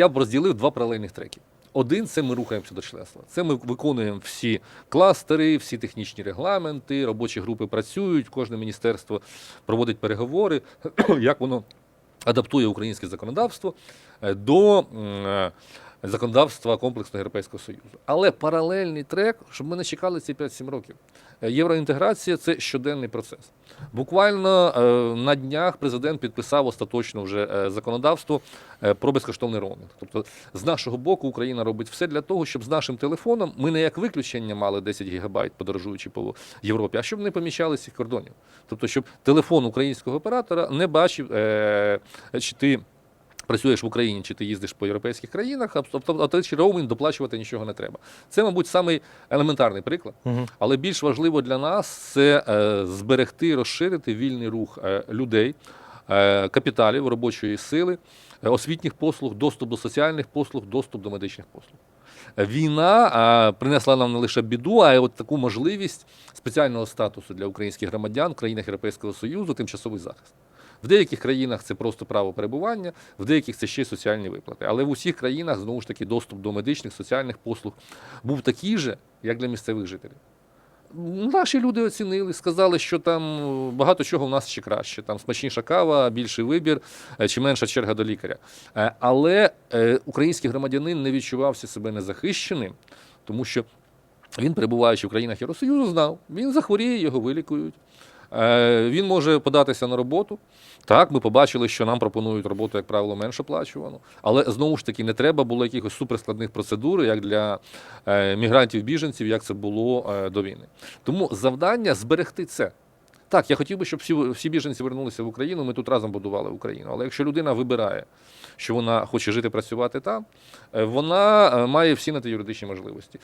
я б розділив два паралельних треки. Один це ми рухаємося до членства. Це ми виконуємо всі кластери, всі технічні регламенти, робочі групи працюють, кожне міністерство проводить переговори, як воно адаптує українське законодавство е, до е, законодавства комплексного Європейського Союзу. Але паралельний трек, щоб ми не чекали ці 5-7 років. Е, Євроінтеграція це щоденний процес. Буквально е, на днях президент підписав остаточно вже е, законодавство про безкоштовний роумінг. Тобто, з нашого боку, Україна робить все для того, щоб з нашим телефоном ми не як виключення мали 10 гігабайт, подорожуючи по Європі, а щоб не поміщали цих кордонів. Тобто, щоб телефон українського оператора не бачив, чи ти. Працюєш в Україні, чи ти їздиш по європейських країнах, а автоматичний роумінг доплачувати нічого не треба. Це, мабуть, самий елементарний приклад. Мгм. Але більш важливо для нас це е, зберегти, розширити вільний рух е, людей, е, капіталів, робочої сили, е, освітніх послуг, доступ до соціальних послуг, доступ до медичних послуг. Е, Війна принесла нам не лише біду, а й от таку можливість спеціального статусу для українських громадян в країнах Європейського Союзу, тимчасовий захист. В деяких країнах це просто право перебування, в деяких це ще соціальні виплати. Але в усіх країнах знову ж таки доступ до медичних соціальних послуг був такий же, як для місцевих жителів. Наші люди оцінили, сказали, що там е, багато чого в нас ще краще. Там смачніша кава, більший вибір е, чи менша черга до лікаря. Е, Але український громадянин не відчувався себе незахищеним, тому що він, перебуваючи в країнах Євросоюзу, знав, він захворіє, його вилікують. Е, Він може податися на роботу. Так, ми побачили, що нам пропонують роботу, як правило, менш оплачувану. Але знову ж таки не треба було якихось суперскладних процедур, як для е, мігрантів-біженців, як це було е, до війни. Тому завдання зберегти це. Так, я хотів би, щоб всі, всі біженці вернулися в Україну. Ми тут разом будували Україну. Але якщо людина вибирає, що вона хоче жити, працювати там, вона має всі на те юридичні можливості.